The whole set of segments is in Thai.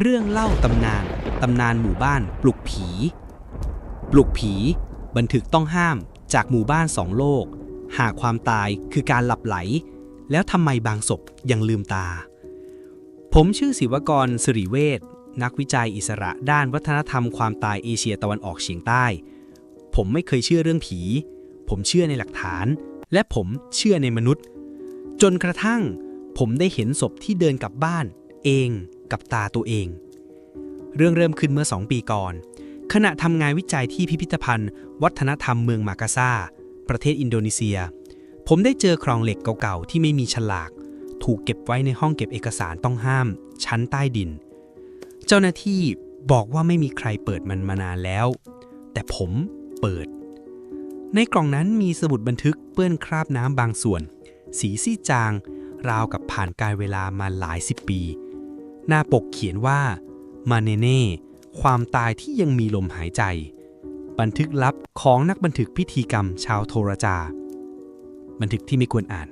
เรื่องเล่าตำนาน ตำนานหมู่บ้าน ปลุกผี ปลุกผี บันทึกต้องห้ามจากหมู่บ้านสองโลก หากความตายคือการหลับไหล แล้วทำไมบางศพยังลืมตา ผมชื่อศิวกรสิริเวชนักวิจัยอิสระด้านวัฒนธรรมความตายเอเชียตะวันออกเฉียงใต้ ผมไม่เคยเชื่อเรื่องผี ผมเชื่อในหลักฐาน และผมเชื่อในมนุษย์ จนกระทั่ง ผมได้เห็นศพที่เดินกลับบ้าน เอง กับตาตัวเอง เรื่องเริ่มขึ้นเมื่อ 2 ปีก่อน ขณะทำงานวิจัยที่พิพิธภัณฑ์ วัฒนธรรมเมืองมากาซาประเทศอินโดนีเซีย ผมได้เจอครองเหล็กเก่าๆ ที่ไม่มีฉลาก ถูกเก็บไว้ในห้องเก็บเอกสารต้องห้าม ชั้นใต้ดิน เจ้าหน้าที่บอกว่าไม่มีใครเปิดมันมานานแล้ว แต่ผมเปิด ในกล่องนั้นมีสมุดบันทึกเปื้อนคราบน้ำบางส่วน สีซีจาง ราวกับผ่านการเวลามาหลายสิบปี หน้าปกเขียนว่า มาเนเน่ ความตายที่ยังมีลมหายใจ บันทึกลับของนักบันทึกพิธีกรรมชาวโทรจา บันทึกที่ไม่ควรอ่าน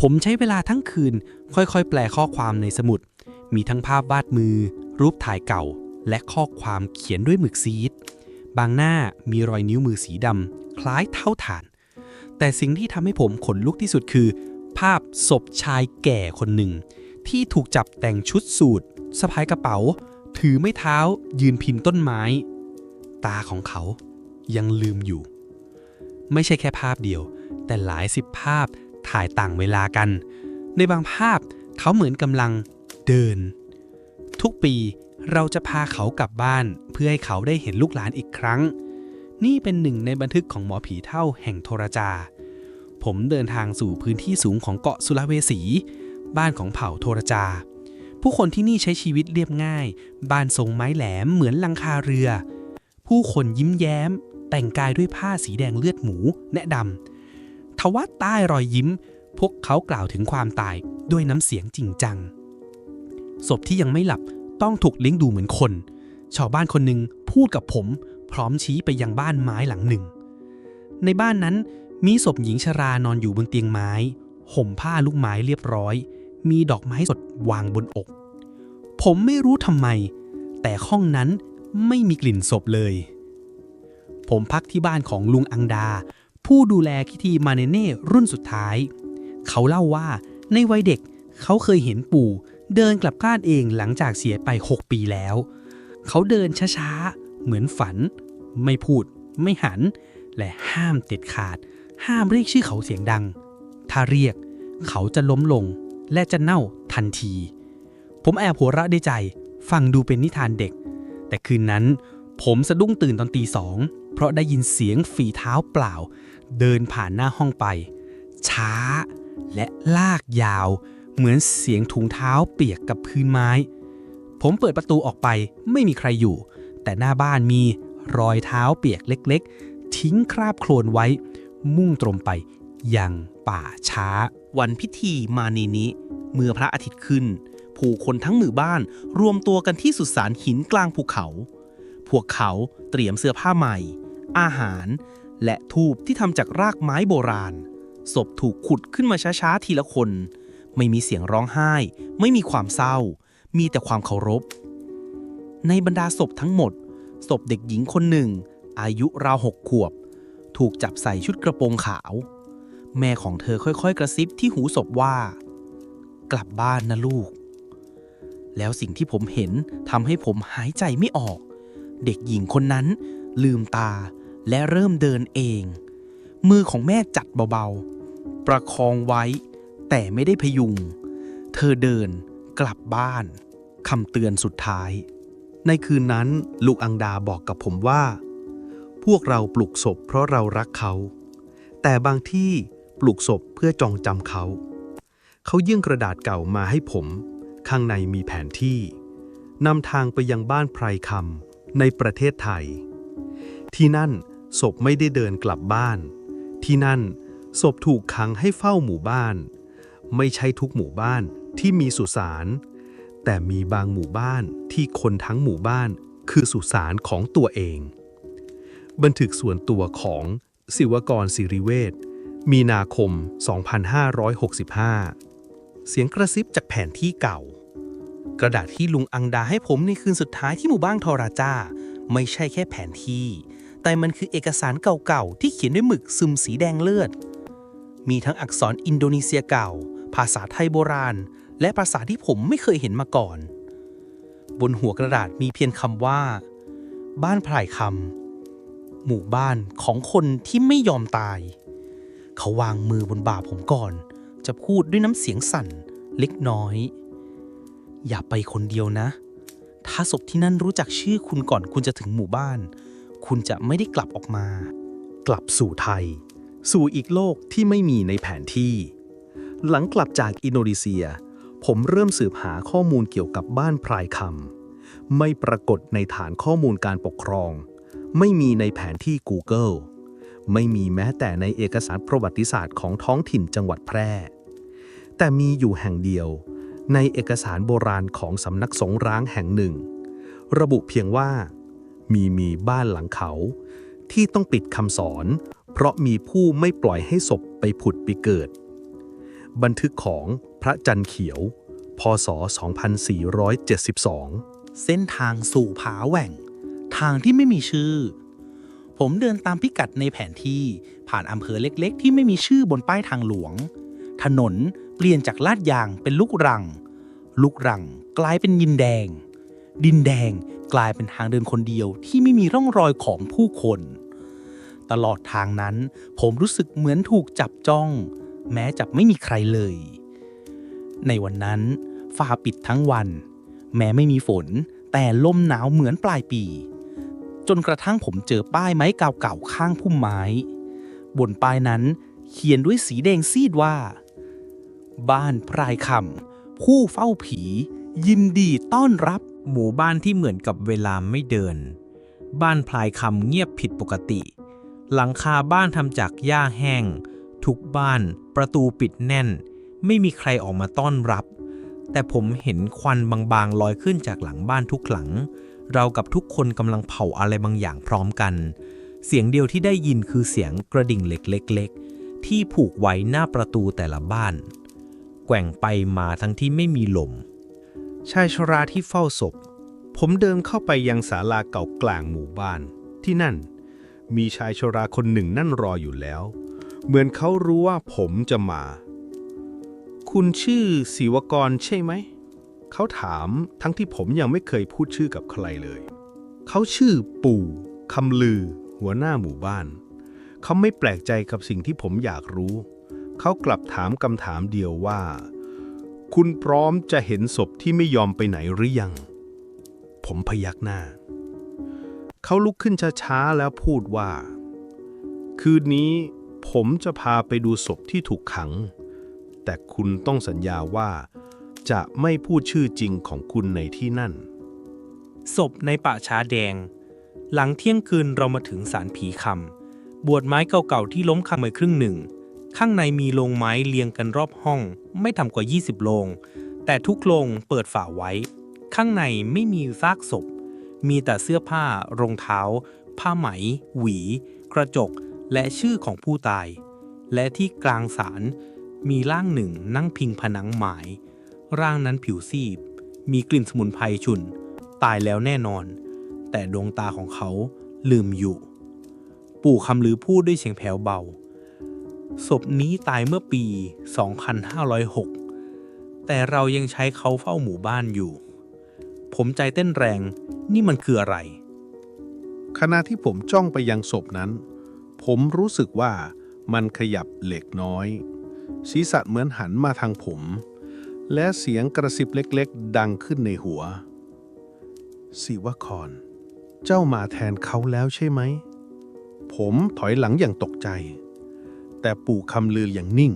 ผมใช้เวลาทั้งคืนค่อยๆ แปลข้อความในสมุด มีทั้งภาพวาดมือ รูปถ่ายเก่า และข้อความเขียนด้วยหมึกซีด บางหน้ามีรอยนิ้วมือสีดำคล้ายเท่าฐาน แต่สิ่งที่ทำให้ผมขนลุกที่สุดคือ ภาพศพชายแก่คนหนึ่ง ที่ถูกจับแต่งชุดสูทสะพายกระเป๋า ถือไม้เท้า ยืนพิงต้นไม้ ตาของเขายังลืมอยู่ ไม่ใช่แค่ภาพเดียว แต่หลายสิบภาพถ่ายต่างเวลากัน ในบางภาพเขาเหมือนกำลังเดิน ทุกปีเราจะพาเขากลับบ้านเพื่อให้เขาได้เห็นลูกหลานอีกครั้ง นี่เป็นหนึ่งในบันทึกของหมอผีเท่าแห่งโทรจา ผมเดินทางสู่พื้นที่สูงของเกาะสุลาเวสี บ้านของเผ่าโทรจา ผู้คนที่นี่ใช้ชีวิตเรียบง่าย บ้านทรงไม้แหลมเหมือนลังคาเรือ ผู้คนยิ้มแย้ม แต่งกายด้วยผ้าสีแดงเลือดหมูแนะดำทว่าใต้รอยยิ้ม พวกเขากล่าวถึงความตายด้วยน้ำเสียงจริงจัง ศพที่ยังไม่หลับต้องถูกเลี้ยงดูเหมือนคน ชาวบ้านคนหนึ่งพูดกับผมพร้อมชี้ไปยังบ้านไม้หลังหนึ่ง ในบ้านนั้นมีศพหญิงชรานอนอยู่บนเตียงไม้ ห่มผ้าลูกไม้เรียบร้อย มีดอกไม้สดวางบนอก ผมไม่รู้ทำไม แต่ห้องนั้นไม่มีกลิ่นศพเลย ผมพักที่บ้านของลุงอังดา ผู้ดูแลพิธีมาเนเน่รุ่นสุดท้าย เขาเล่าว่าในวัยเด็กเขาเคยเห็นปู่เดินกลับบ้านเองหลังจากเสียไป 6 ปีแล้ว เขาเดินช้าๆ เหมือนฝัน ไม่พูด ไม่หัน และห้ามเด็ดขาด ห้ามเรียกชื่อเขาเสียงดัง ถ้าเรียกเขาจะล้มลง และจะเน่าทันที ผมแอบหัวเราะในใจ ฟังดูเป็นนิทานเด็ก แต่คืนนั้นผมสะดุ้งตื่นตอนตีสอง เพราะได้ยินเสียงฝีเท้าเปล่า เดินผ่านหน้าห้องไป ช้า และลากยาว เหมือนเสียงถุงเท้าเปียกกับพื้นไม้ ผมเปิดประตูออกไปไม่มีใครอยู่ แต่หน้าบ้านมีรอยเท้าเปียกเล็ก ๆ ทิ้งคราบโคลนไว้ มุ่งตรงไปยัง ป่าช้า วันพิธีมานีนี้ เมื่อพระอาทิตย์ขึ้น ผู้คนทั้งหมู่บ้านรวมตัวกันที่สุสานหินกลางภูเขา พวกเขาเตรียมเสื้อผ้าใหม่ อาหาร และทูบที่ทำจากรากไม้โบราณ ศพถูกขุดขึ้นมาช้าๆทีละคน ไม่มีเสียงร้องไห้ ไม่มีความเศร้า มีแต่ความเคารพ ในบรรดาศพทั้งหมด ศพเด็กหญิงคนหนึ่ง อายุราวหกขวบ ถูกจับใส่ชุดกระโปรงขาว แม่ของเธอค่อยๆ กระซิบที่หูศพว่า กลับบ้านนะลูก แล้วสิ่งที่ผมเห็นทำให้ผมหายใจไม่ออก เด็กหญิงคนนั้น ลืมตาและเริ่มเดินเอง มือของแม่จัดเบาๆ ประคองไว้ แต่ไม่ได้พยุง เธอเดินกลับบ้านคำเตือนสุดท้าย ในคืนนั้นลูกอังดาบอกกับผมว่า พวกเราปลุกศพเพราะเรารักเขา แต่บางที่ ลุกศพเพื่อจองจำเขา เขายื่นกระดาษเก่ามาให้ผม ข้างในมีแผนที่นำทางไปยังบ้านไพรคำในประเทศไทย ที่นั่นศพไม่ได้เดินกลับบ้าน ที่นั่นศพถูกขังให้เฝ้าหมู่บ้าน ไม่ใช่ทุกหมู่บ้านที่มีสุสาน แต่มีบางหมู่บ้านที่คนทั้งหมู่บ้านคือสุสานของตัวเอง บันทึกส่วนตัวของศิวกรสิริเวช มีนาคม 2565 เสียงกระซิบจากแผนที่เก่า กระดาษที่ลุงอังดาให้ผมในคืนสุดท้ายที่หมู่บ้านทอราจาไม่ใช่แค่แผนที่ แต่มันคือเอกสารเก่าๆ ที่เขียนด้วยหมึกซึมสีแดงเลือด มีทั้งอักษรอินโดนีเซียเก่า ภาษาไทยโบราณ และภาษาที่ผมไม่เคยเห็นมาก่อน บนหัวกระดาษมีเพียงคำว่า บ้านพลายคำหมู่บ้านของคนที่ไม่ยอมตาย เขาวางมือบนบ่าผมก่อน จะพูดด้วยน้ำเสียงสั่นเล็กน้อย อย่าไปคนเดียวนะ ถ้าศพที่นั่นรู้จักชื่อคุณก่อนคุณจะถึงหมู่บ้าน คุณจะไม่ได้กลับออกมา กลับสู่ไทย สู่อีกโลกที่ไม่มีในแผนที่ หลังกลับจากอินโดนีเซีย ผมเริ่มสืบหาข้อมูลเกี่ยวกับบ้านพรายคำไม่ปรากฏในฐานข้อมูลการปกครอง ไม่มีในแผนที่ Google ไม่มีแม้แต่ในเอกสารประวัติศาสตร์ของท้องถิ่นจังหวัดแพร่ แต่มีอยู่แห่งเดียว ในเอกสารโบราณของสำนักสงร้างแห่งหนึ่ง ระบุเพียงว่า มีมีบ้านหลังเขา ที่ต้องปิดคำสอน เพราะมีผู้ไม่ปล่อยให้ศพไปผุดไปเกิด บันทึกของพระจันทร์เขียว พศ 2472 เส้นทางสู่ผาแหว่ง ทางที่ไม่มีชื่อ ผมเดินตามพิกัดในแผนที่ผ่านอำเภอเล็กๆ ที่ไม่มีชื่อบนป้ายทางหลวง ถนนเปลี่ยนจากลาดยางเป็นลูกรัง ลูกรังกลายเป็นดินแดง ดินแดงกลายเป็นทางเดินคนเดียวที่ไม่มีร่องรอยของผู้คน ตลอดทางนั้นผมรู้สึกเหมือนถูกจับจ้อง แม้จะไม่มีใครเลย ในวันนั้นฟ้าปิดทั้งวัน แม้ไม่มีฝนแต่ลมหนาวเหมือนปลายปี จนกระทั่งผมเจอป้ายไม้เก่าๆข้างพุ่มไม้ บนป้ายนั้นเขียนด้วยสีแดงซีดว่า บ้านพรายคำผู้เฝ้าผี ยินดีต้อนรับ หมู่บ้านที่เหมือนกับเวลาไม่เดิน บ้านพลายคำเงียบผิดปกติ หลังคาบ้านทำจากหญ้าแห้ง ทุกบ้านประตูปิดแน่น ไม่มีใครออกมาต้อนรับ แต่ผมเห็นควันบางๆลอยขึ้นจากหลังบ้านทุกหลัง เรากับทุกคนกำลังเผาอะไรบางอย่างพร้อมกัน เสียงเดียวที่ได้ยินคือเสียงกระดิ่งเล็กเล็กๆ ที่ผูกไว้หน้าประตูแต่ละบ้าน แกว่งไปมาทั้งที่ไม่มีลม ชายชราที่เฝ้าศพ ผมเดินเข้าไปยังศาลาเก่ากลางหมู่บ้าน ที่นั่น มีชายชราคนหนึ่งนั่นรออยู่แล้ว เหมือนเขารู้ว่าผมจะมา คุณชื่อศิวกรใช่ไหม เขาถามทั้งที่ผมยังไม่เคยพูดชื่อกับใครเลย เขาชื่อปู่คำลือ หัวหน้าหมู่บ้าน เขาไม่แปลกใจกับสิ่งที่ผมอยากรู้ เขากลับถามคำถามเดียวว่า คุณพร้อมจะเห็นศพที่ไม่ยอมไปไหนหรือยัง ผมพยักหน้า เขาลุกขึ้นช้าๆแล้วพูดว่า คืนนี้ผมจะพาไปดูศพที่ถูกขัง แต่คุณต้องสัญญาว่า จะไม่พูดชื่อจริงของคุณในที่นั่น ศพในป่าช้าแดง หลังเที่ยงคืนเรามาถึงศาลผีคำบวชไม้เก่าๆที่ล้มคังไปครึ่งหนึ่ง ข้างในมีโลงไม้เรียงกันรอบห้อง ไม่ต่ำกว่า 20 โลง แต่ทุกโลงเปิดฝาไว้ ข้างในไม่มีซากศพ มีแต่เสื้อผ้ารองเท้า ผ้าไหม หวี กระจก และชื่อของผู้ตาย และที่กลางศาลมีร่างหนึ่งนั่งพิงผนังไม้ ร่างนั้นผิวซีบ มีกลิ่นสมุนไพรฉุน ตายแล้วแน่นอน แต่ดวงตาของเขาลืมอยู่ ปู่คำลือพูดด้วยเสียงแผ่วเบา ศพนี้ตายเมื่อปี 2506 แต่เรายังใช้เขาเฝ้าหมู่บ้านอยู่ ผมใจเต้นแรง นี่มันคืออะไร ขณะที่ผมจ้องไปยังศพนั้น ผมรู้สึกว่ามันขยับเล็กน้อย ศีรษะเหมือนหันมาทางผม และเสียงกระซิบเล็กๆ ดังขึ้นในหัว สิวคร เจ้ามาแทนเขาแล้วใช่ไหม ผมถอยหลังอย่างตกใจ แต่ปู่คำลืออย่างนิ่ง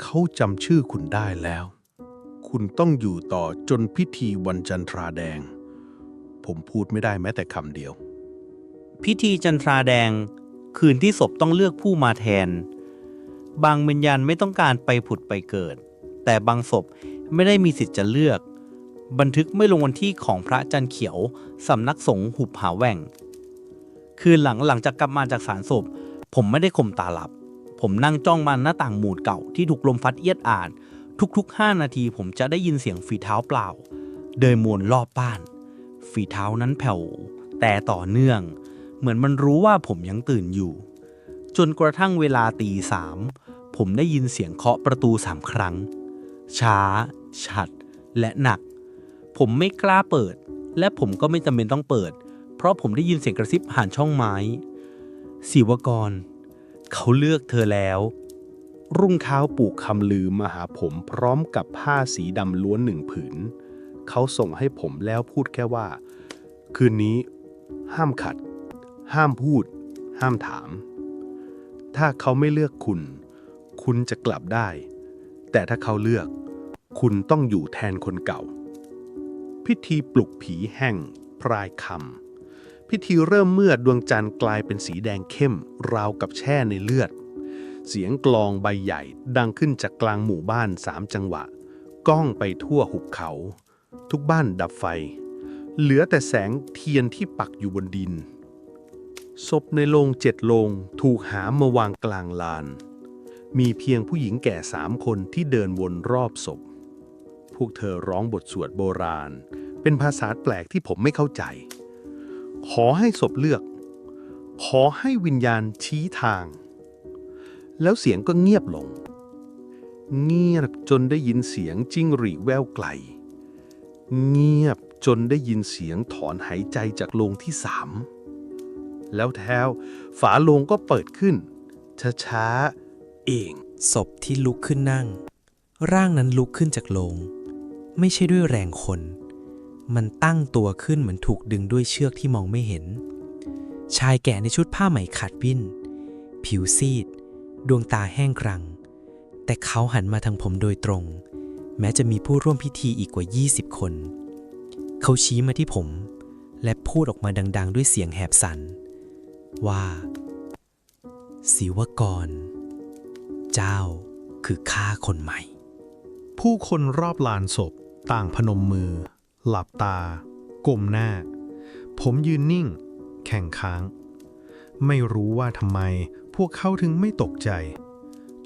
เขาจำชื่อคุณได้แล้ว คุณต้องอยู่ต่อจนพิธีวันจันทราแดง ผมพูดไม่ได้แม้แต่คำเดียว พิธีจันทราแดง คืนที่ศพต้องเลือกผู้มาแทน บางวิญญาณไม่ต้องการไปผุดไปเกิด แต่บางศพไม่ได้มีสิทธิ์จะเลือก บันทึกไม่ลงวันที่ของพระจันเขียว สำนักสงฆ์หุบหาแหว่ง คืนหลังหลังจากกลับมาจากสารศพ ผมไม่ได้ข่มตาหลับ ผมนั่งจ้องมันหน้าต่างหมูดเก่าที่ถูกลมพัดเอียดอาดทุกๆ 5 นาทีผมจะได้ยินเสียงฝีเท้าเปล่า เดินมวนรอบบ้าน ฝีเท้านั้นแผ่วแต่ต่อเนื่อง เหมือนมันรู้ว่าผมยังตื่นอยู่ จนกระทั่งเวลาตีสามผมได้ยินเสียงเคาะประตูสามครั้ง ช้า ชัด และหนัก ผมไม่กล้าเปิด และผมก็ไม่จำเป็นต้องเปิด เพราะผมได้ยินเสียงกระซิบผ่านช่องไม้ศิวกร เขาเลือกเธอแล้ว รุ่งเช้าปู่คำลือมาหาผมพร้อมกับผ้าสีดำล้วนหนึ่งผืน เขาส่งให้ผมแล้วพูดแค่ว่า คืนนี้ ห้ามขัด ห้ามพูด ห้ามถาม ถ้าเขาไม่เลือกคุณ คุณจะกลับได้ แต่ถ้าเขาเลือก คุณต้องอยู่แทนคนเก่า พิธีปลุกผีแห่งพรายคำพิธีเริ่มเมื่อดวงจันทร์กลายเป็นสีแดงเข้ม ราวกับแช่ในเลือด เสียงกลองใบใหญ่ดังขึ้นจากกลางหมู่บ้านสามจังหวะ ก้องไปทั่วหุบเขา ทุกบ้านดับไฟ เหลือแต่แสงเทียนที่ปักอยู่บนดินศพในโรงเจ็ดโรงถูกหามมาวางกลางลาน มีเพียงผู้หญิงแก่สามคนที่เดินวนรอบศพ วกเธอร้องบทสวดโบราณ เป็นภาษาแปลกที่ผมไม่เข้าใจ ขอให้ศพเลือก ขอให้วิญญาณชี้ทาง แล้วเสียงก็เงียบลง เงียบจนได้ยินเสียงจิ้งหรีแววไกล เงียบจนได้ยินเสียงถอนหายใจจากโลงที่สามแล้วแท้วฝาโลงก็เปิดขึ้นช้าๆเอง ศพที่ลุกขึ้นนั่ง ร่างนั้นลุกขึ้นจากโลง ไม่ใช่ด้วยแรงคน มันตั้งตัวขึ้นเหมือนถูกดึงด้วยเชือกที่มองไม่เห็น ชายแก่ในชุดผ้าไหมขาดวิ่น ผิวซีด ดวงตาแห้งกรัง แต่เขาหันมาทางผมโดยตรง แม้จะมีผู้ร่วมพิธีอีกกว่า 20 คน เขาชี้มาที่ผม และพูดออกมาดัง ๆ ด้วยเสียงแหบสัน่นว่าศิวกร เจ้าคือข้าคนใหม่ ผู้คนรอบลานศพ ต่างพนมมือ หลับตา ก้มหน้า ผมยืนนิ่ง แข่งค้าง ไม่รู้ว่าทำไมพวกเขาถึงไม่ตกใจ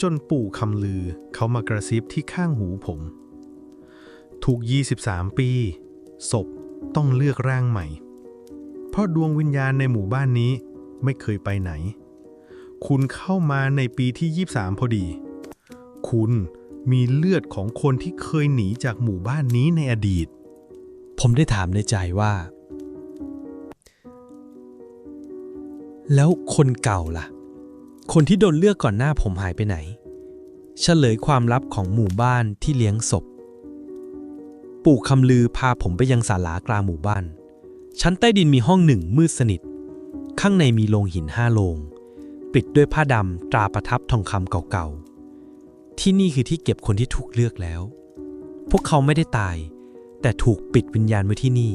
จนปู่คำลือเขามากระซิบที่ข้างหูผม ถูก 23 ปี ศพต้องเลือกร่างใหม่ เพราะดวงวิญญาณในหมู่บ้านนี้ไม่เคยไปไหน คุณเข้ามาในปีที่ 23 พอดี คุณ มีเลือดของคนที่เคยหนีจากหมู่บ้านนี้ในอดีต ผมได้ถามในใจว่า แล้วคนเก่าล่ะ คนที่โดนเลือกก่อนหน้าผมหายไปไหน เฉลยความลับของหมู่บ้านที่เลี้ยงศพ ปู่คำลือพาผมไปยังศาลากลางหมู่บ้าน ชั้นใต้ดินมีห้องหนึ่งมืดสนิท ข้างในมีโลงหินห้าโลง ปิดด้วยผ้าดำตราประทับทองคำเก่าๆ ที่นี่คือที่เก็บคนที่ถูกเลือกแล้ว พวกเขาไม่ได้ตาย แต่ถูกปิดวิญญาณไว้ที่นี่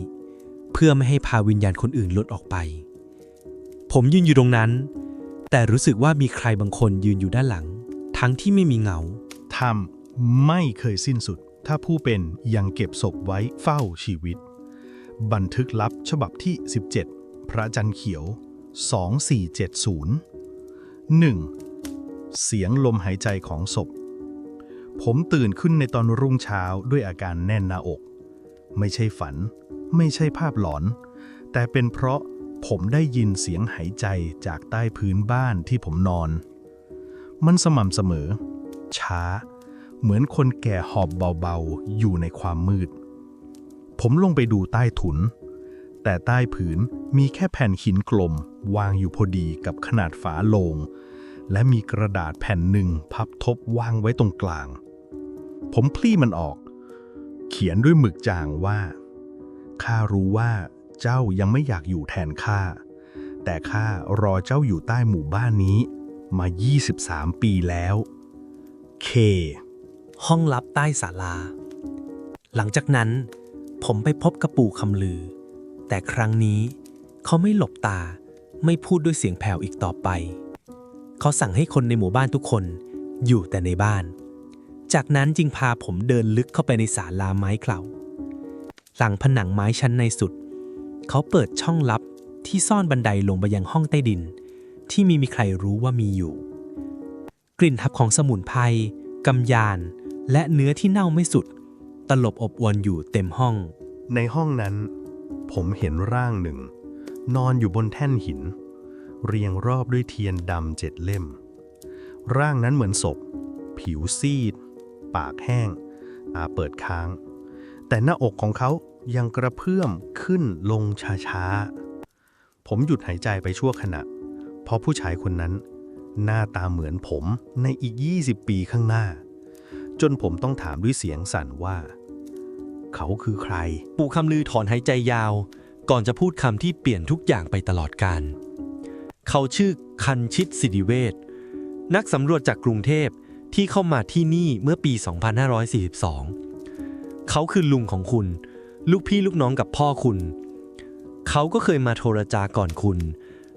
เพื่อไม่ให้พาวิญญาณคนอื่นหลุดออกไป ผมยืนอยู่ตรงนั้น แต่รู้สึกว่ามีใครบางคนยืนอยู่ด้านหลัง ทั้งที่ไม่มีเงาทำไม่เคยสิ้นสุด ถ้าผู้เป็นยังเก็บศพไว้เฝ้าชีวิต บันทึกลับฉบับที่ 17 พระจันทร์เขียว 2470 1. เสียงลมหายใจของศพ ผมตื่นขึ้นในตอนรุ่งเช้าด้วยอาการแน่นหน้าอก ไม่ใช่ฝัน ไม่ใช่ภาพหลอน แต่เป็นเพราะผมได้ยินเสียงหายใจจากใต้พื้นบ้านที่ผมนอน มันสม่ำเสมอ ช้า เหมือนคนแก่หอบเบาๆ อยู่ในความมืด ผมลงไปดูใต้ถุน แต่ใต้ผืนมีแค่แผ่นหินกลม วางอยู่พอดีกับขนาดฝาโลง และมีกระดาษแผ่นหนึ่งพับทบวางไว้ตรงกลาง ผมพลี่มันออก เขียนด้วยหมึกจางว่า ข้ารู้ว่าเจ้ายังไม่อยากอยู่แทนข้า แต่ข้ารอเจ้าอยู่ใต้หมู่บ้านนี้ มา 23 ปีแล้ว เค ห้องลับใต้ศาลา หลังจากนั้นผมไปพบกระปู่คำลือ แต่ครั้งนี้เขาไม่หลบตาไม่พูดด้วยเสียงแผ่วอีกต่อไป เขาสั่งให้คนในหมู่บ้านทุกคนอยู่แต่ในบ้าน จากนั้นจึงพาผมเดินลึกเข้าไปในศาลาไม้เกลาหลังผนังไม้ชั้นในสุด เขาเปิดช่องลับที่ซ่อนบันไดลงไปยังห้องใต้ดิน ที่มีมีใครรู้ว่ามีอยู่ กลิ่นทับของสมุนไพรกำยาน และเนื้อที่เน่าไม่สุด ตลบอบอวนอยู่เต็มห้อง ในห้องนั้น ผมเห็นร่างหนึ่ง นอนอยู่บนแท่นหิน เรียงรอบด้วยเทียนดำเจ็ดเล่ม ร่างนั้นเหมือนศพ ผิวซีด ปากแห้งตาเปิดค้าง แต่หน้าอกของเขายังกระเพื่อมขึ้นลงช้าๆ ผมหยุดหายใจไปชั่วขณะ เพราะผู้ชายคนนั้น หน้าตาเหมือนผมในอีก 20 ปีข้างหน้า จนผมต้องถามด้วยเสียงสั่นว่า เขาคือใคร ปู่คำลือถอนหายใจยาว ก่อนจะพูดคำที่เปลี่ยนทุกอย่างไปตลอดการ เขาชื่อคันชิตสิริเวชนักสำรวจจากกรุงเทพ ที่เข้ามาที่นี่เมื่อปี 2542 เขาคือลุงของคุณ ลูกพี่ลูกน้องกับพ่อคุณ เขาก็เคยมาโทรจาก่อนคุณ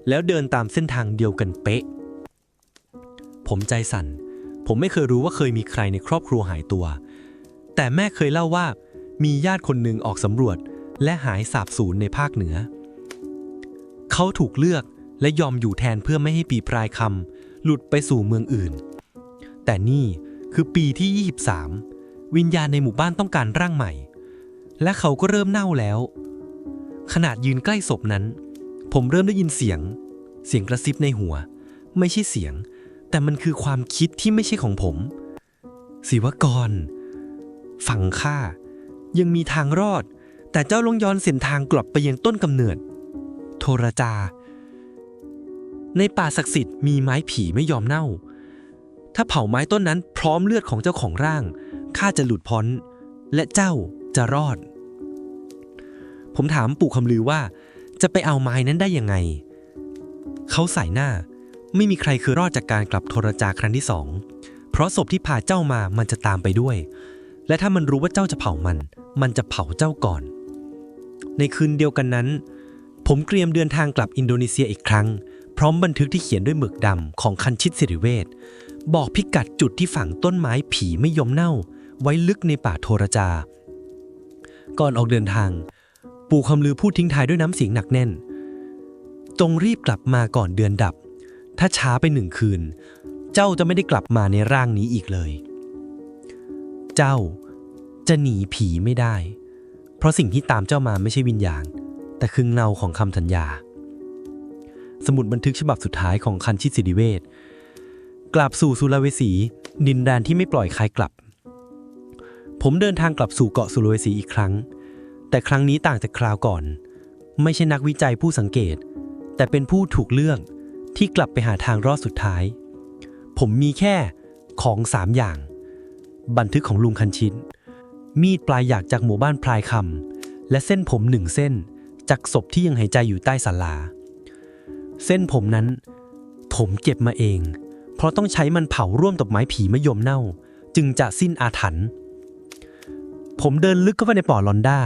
แล้วเดินตามเส้นทางเดียวกันเป๊ะ ผมใจสั่น ผมไม่เคยรู้ว่าเคยมีใครในครอบครัวหายตัว แต่แม่เคยเล่าว่ามีญาติคนหนึ่งออกสำรวจ และหายสาบสูญในภาคเหนือ เขาถูกเลือกและยอมอยู่แทนเพื่อไม่ให้ปีปลายคำหลุดไปสู่เมืองอื่น แต่นี่คือปีที่ 23 วิญญาณในหมู่บ้านต้องการร่างใหม่ และเขาก็เริ่มเน่าแล้ว ขนาดยืนใกล้ศพนั้น ผมเริ่มได้ยินเสียง เสียงกระซิบในหัว ไม่ใช่เสียง แต่มันคือความคิดที่ไม่ใช่ของผมศิวกร ฝั่งข้ายังมีทางรอด แต่เจ้าลงย้อนเส้นทางกลับไปยังต้นกำเนิด โทรจา ในป่าศักดิ์สิทธิ์มีไม้ผีไม่ยอมเน่า ถ้าเผาไม้ต้นนั้นพร้อมเลือดของเจ้าของร่าง ข้าจะหลุดพ้น และเจ้าจะรอด ผมถามปู่คำลือว่า จะไปเอาไม้นั้นได้ยังไง เขาใส่หน้า ไม่มีใครเคยรอดจากการกลับโทรจาครั้งที่สอง เพราะศพที่พาเจ้ามามันจะตามไปด้วย และถ้ามันรู้ว่าเจ้าจะเผามัน มันจะเผาเจ้าก่อน ในคืนเดียวกันนั้น ผมเตรียมเดินทางกลับอินโดนีเซียอีกครั้ง พร้อมบันทึกที่เขียนด้วยหมึกดำของคันชิตสิริเวช บอกพิกัดจุดที่ฝังต้นไม้ผีไม่ยอมเน่า ไว้ลึกในป่าโทรจา ก่อนออกเดินทาง ปู่คำลือพูดทิ้งท้ายด้วยน้ำเสียงหนักแน่น จงรีบกลับมาก่อนเดือนดับ ถ้าช้าไปหนึ่งคืน เจ้าจะไม่ได้กลับมาในร่างนี้อีกเลย เจ้าจะหนีผีไม่ได้ เพราะสิ่งที่ตามเจ้ามาไม่ใช่วิญญาณ แต่คือเงาของคำสัญญา สมุดบันทึกฉบับสุดท้ายของคันชิตสิริเวช กลับสู่สุลาเวสี ดินแดนที่ไม่ปล่อยใครกลับ ผมเดินทางกลับสู่เกาะสุลาเวสีอีกครั้ง แต่ครั้งนี้ต่างจากคราวก่อน ไม่ใช่นักวิจัยผู้สังเกต แต่เป็นผู้ถูกเลือกที่กลับไปหาทางรอดสุดท้าย ผมมีแค่ของสามอย่าง บันทึกของลุงคันชินมีดปลายหยากจากหมู่บ้านพลายคำและเส้นผมหนึ่งเส้นจากศพที่ยังหายใจอยู่ใต้ศาลา เส้นผมนั้น ผมเก็บมาเอง เพราะต้องใช้มันเผาร่วมกับไม้ผีมะยมเน่า จึงจะสิ้นอาถรรพ์ผมเดินลึกเข้าไปในป่อลอนด้า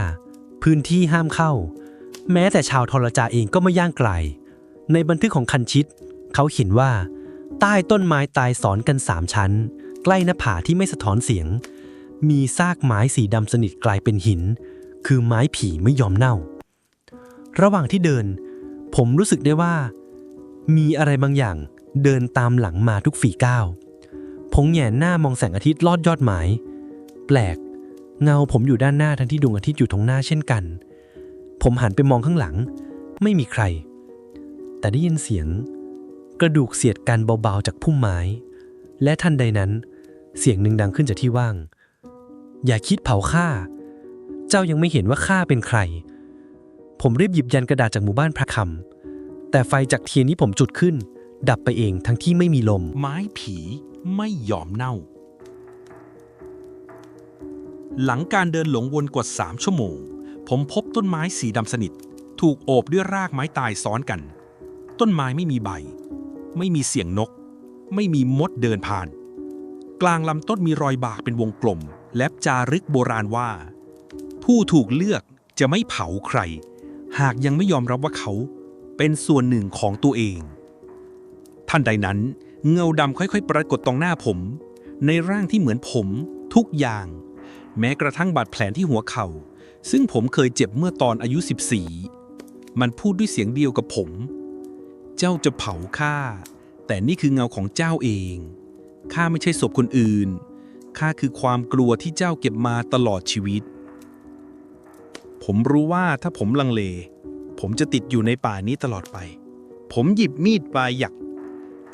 พื้นที่ห้ามเข้า แม้แต่ชาวทรจาเองก็ไม่ย่างไกล ในบันทึกของคันชิต เขาเขียนว่า ใต้ต้นไม้ตายสอนกันสามชั้น ใกล้หน้าผาที่ไม่สะท้อนเสียง มีซากไม้สีดำสนิทกลายเป็นหิน คือไม้ผีไม่ยอมเน่า ระหว่างที่เดิน ผมรู้สึกได้ว่า มีอะไรบางอย่าง เดินตามหลังมาทุกฝีก้าวผมแหงนหน้ามองแสงอาทิตย์ลอดยอดไม้แปลก เงาผมอยู่ด้านหน้าทั้งที่ดวงอาทิตย์อยู่ตรงหน้าเช่นกัน ผมหันไปมองข้างหลัง ไม่มีใคร แต่ได้ยินเสียง กระดูกเสียดกันเบาๆจากพุ่มไม้ และทันใดนั้น เสียงหนึ่งดังขึ้นจากที่ว่าง อย่าคิดเผาข้าเจ้ายังไม่เห็นว่าข้าเป็นใคร ผมรีบหยิบยันกระดาษจากหมู่บ้านพระคำแต่ไฟจากเทียนที่ผมจุดขึ้น ดับไปเองทั้งที่ไม่มีลม ไม้ผีไม่ยอมเน่า หลังการเดินหลงวนกว่า 3 ชั่วโมง ผมพบต้นไม้สีดำสนิท ถูกโอบด้วยรากไม้ตายซ้อนกัน ต้นไม้ไม่มีใบ ไม่มีเสียงนก ไม่มีมดเดินผ่าน กลางลำต้นมีรอยบากเป็นวงกลม และจารึกโบราณว่า ผู้ถูกเลือกจะไม่เผาใคร หากยังไม่ยอมรับว่าเขาเป็นส่วนหนึ่งของตัวเอง ท่านใดนั้น เงาดำค่อยๆ ปรากฏตรงหน้าผม ในร่างที่เหมือนผมทุกอย่าง แม้กระทั่งบาดแผลที่หัวเขา่า ซึ่งผมเคยเจ็บเมื่อตอนอายุ 14 มันพูดด้วยเสียงเดียวกับผม เจ้าจะเผาข้าแต่นี่คือเงาของเจ้าเองข้าไม่ใช่ศพคนอื่นข้าคือความกลัวที่เจ้าเก็บมาตลอดชีวิต ผมรู้ว่าถ้าผมลังเล ผมจะติดอยู่ในป่านี้ตลอดไป ผมหยิบมีดปลายหยัก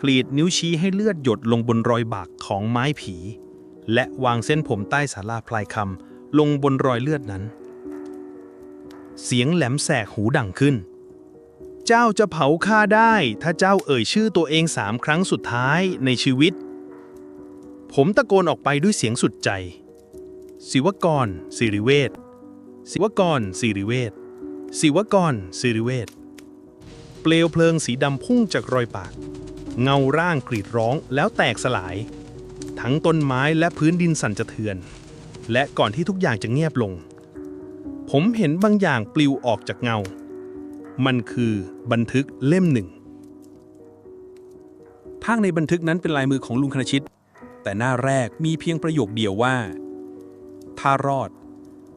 กรีดนิ้วชี้ให้เลือดหยดลงบนรอยบากของไม้ผี และวางเส้นผมใต้ศาลาพลายคำลงบนรอยเลือดนั้น เสียงแหลมแสกหูดังขึ้น เจ้าจะเผาข้าได้ ถ้าเจ้าเอ่ยชื่อตัวเองสามครั้งสุดท้ายในชีวิต ผมตะโกนออกไปด้วยเสียงสุดใจ ศิวกรสิริเวศศิวกรสิริเวศศิวกรสิริเวศเปลวเพลิงสีดำพุ่งจากรอยปาก เงาร่างกรีดร้องแล้วแตกสลาย ทั้งต้นไม้และพื้นดินสั่นสะเทือน และก่อนที่ทุกอย่างจะเงียบลง ผมเห็นบางอย่างปลิวออกจากเงา มันคือบันทึกเล่มหนึ่ง ภาคในบันทึกนั้นเป็นลายมือของลุงคณชิต แต่หน้าแรกมีเพียงประโยคเดียวว่า ถ้ารอด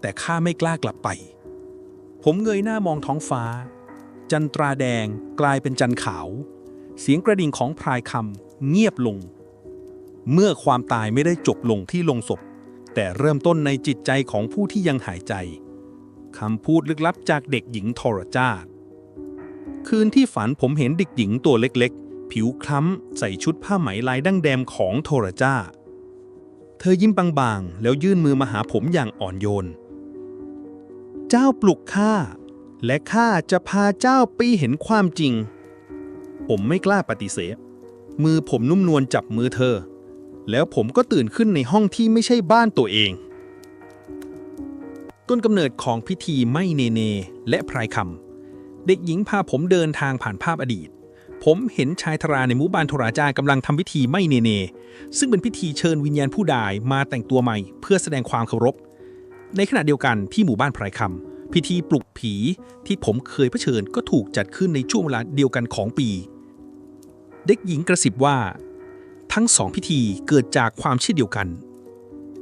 แต่ข้าไม่กล้ากลับไป ผมเงยหน้ามองท้องฟ้า จันตราแดงกลายเป็นจันขาว เสียงกระดิ่งของพรายคำเงียบลง เมื่อความตายไม่ได้จบลงที่ลงศพ แต่เริ่มต้นในจิตใจของผู้ที่ยังหายใจคำพูดลึกลับจากเด็กหญิงทรจาตคืนที่ฝันผมเห็นเด็กหญิงตัวเล็กๆ ผิวคล้ำ ใส่ชุดผ้าไหมลายดั้งแดมของโทรจ้า เธอยิ้มบางๆ แล้วยื่นมือมาหาผมอย่างอ่อนโยน เจ้าปลุกข้า และข้าจะพาเจ้าไปเห็นความจริง ผมไม่กล้าปฏิเสธ มือผมนุ่มนวลจับมือเธอ แล้วผมก็ตื่นขึ้นในห้องที่ไม่ใช่บ้านตัวเอง ต้นกำเนิดของพิธีไม่เนเน และพรายคำ เด็กหญิงพาผมเดินทางผ่านภาพอดีต ผมเห็นชายธราในหมู่บ้านโทราจากำลังทำพิธีไม่เนเน ซึ่งเป็นพิธีเชิญวิญญาณผู้ดายมาแต่งตัวใหม่ เพื่อแสดงความเคารพ ในขณะเดียวกันที่หมู่บ้านไพรคำพิธีปลุกผีที่ผมเคยเผชิญก็ถูกจัดขึ้นในช่วงเวลาเดียวกันของปี เด็กหญิงกระซิบว่า ทั้งสองพิธีเกิดจากความเชื่อเดียวกัน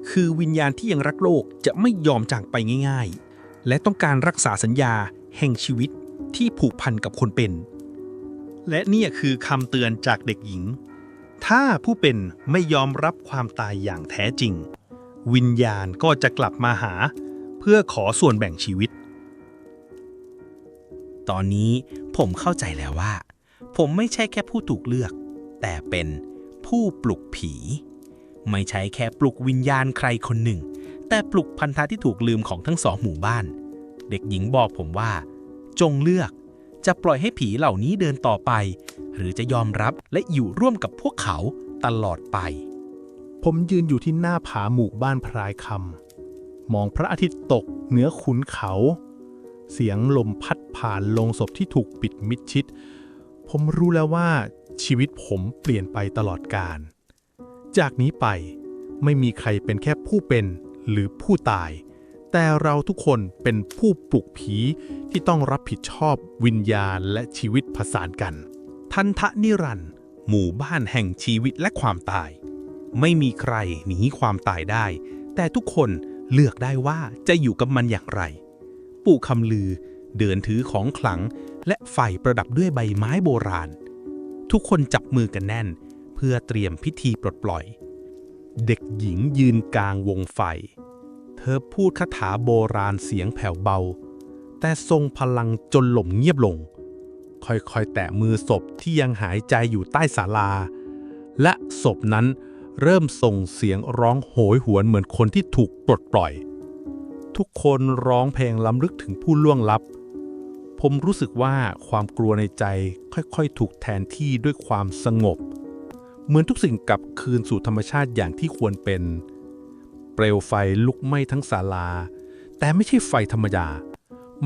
คือวิญญาณที่ยังรักโลกจะไม่ยอมจากไปง่าย ๆ และต้องการรักษาสัญญาแห่งชีวิตที่ผูกพันกับคนเป็น และนี่คือคำเตือนจากเด็กหญิง ถ้าผู้เป็นไม่ยอมรับความตายอย่างแท้จริง วิญญาณก็จะกลับมาหา เพื่อขอส่วนแบ่งชีวิต ตอนนี้ผมเข้าใจแล้วว่า ผมไม่ใช่แค่ผู้ถูกเลือก แต่เป็นผู้ปลุกผี ไม่ใช่แค่ปลุกวิญญาณใครคนหนึ่ง แต่ปลุกพันธะที่ถูกลืมของทั้งสองหมู่บ้าน เด็กหญิงบอกผมว่า จงเลือกจะปล่อยให้ผีเหล่านี้เดินต่อไป หรือจะยอมรับและอยู่ร่วมกับพวกเขาตลอดไป ผมยืนอยู่ที่หน้าผาหมู่บ้านพรายคำมองพระอาทิตย์ตกเหนือขุนเขา เสียงลมพัดผ่านลงศพที่ถูกปิดมิดชิด ผมรู้แล้วว่าชีวิตผมเปลี่ยนไปตลอดกาล จากนี้ไปไม่มีใครเป็นแค่ผู้เป็นหรือผู้ตาย แต่เราทุกคนเป็นผู้ปลุกผีที่ต้องรับผิดชอบวิญญาณและชีวิตผสานกัน ทันทะนิรันด์หมู่บ้านแห่งชีวิตและความตาย ไม่มีใครหนีความตายได้ แต่ทุกคนเลือกได้ว่าจะอยู่กับมันอย่างไร ปู่คำลือเดินถือของขลัง และไฟประดับด้วยใบไม้โบราณ ทุกคนจับมือกันแน่น เพื่อเตรียมพิธีปลดปล่อย เด็กหญิงยืนกลางวงไฟ เธอพูดคาถาโบราณเสียงแผ่วเบา แต่ทรงพลังจนหล่มเงียบลง ค่อยๆ แตะมือศพที่ยังหายใจอยู่ใต้ศาลา และศพนั้นเริ่มส่งเสียงร้องโหยหวนเหมือนคนที่ถูกปลดปล่อย ทุกคนร้องเพลงล้ำลึกถึงผู้ล่วงลับ ผมรู้สึกว่าความกลัวในใจค่อยๆ ถูกแทนที่ด้วยความสงบ เหมือนทุกสิ่งกลับคืนสู่ธรรมชาติอย่างที่ควรเป็น เปลวไฟลุกไหม้ทั้งศาลา แต่ไม่ใช่ไฟธรรมดา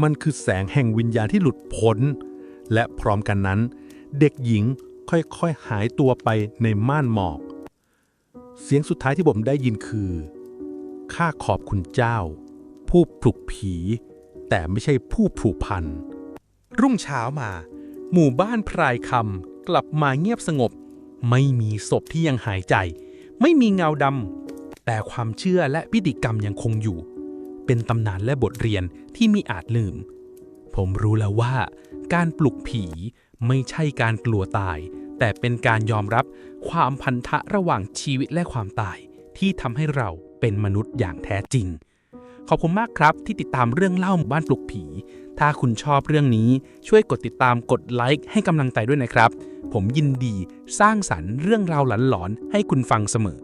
มันคือแสงแห่งวิญญาณที่หลุดพ้น และพร้อมกันนั้น เด็กหญิงค่อยๆ หายตัวไปในม่านหมอก เสียงสุดท้ายที่ผมได้ยินคือ ข้าขอบคุณเจ้า ผู้ปลุกผี แต่ไม่ใช่ผู้ผูกพัน รุ่งเช้ามา หมู่บ้านพรายคำกลับมาเงียบสงบ ไม่มีศพที่ยังหายใจ ไม่มีเงาดำแต่ความเชื่อและพิธีกรรมยังคงอยู่ เป็นตำนานและบทเรียนที่มีอาจลืม ผมรู้แล้วว่า การปลุกผีไม่ใช่การกลัวตาย แต่เป็นการยอมรับความพันธะระหว่างชีวิตและความตาย ที่ทำให้เราเป็นมนุษย์อย่างแท้จริง ขอบคุณมากครับที่ติดตามเรื่องเล่าหมู่บ้านปลุกผี ถ้าคุณชอบเรื่องนี้ช่วยกดติดตามกดไลค์ให้กำลังใจด้วยนะครับ ผมยินดีสร้างสรรค์เรื่องราวหลอนๆให้คุณฟังเสมอ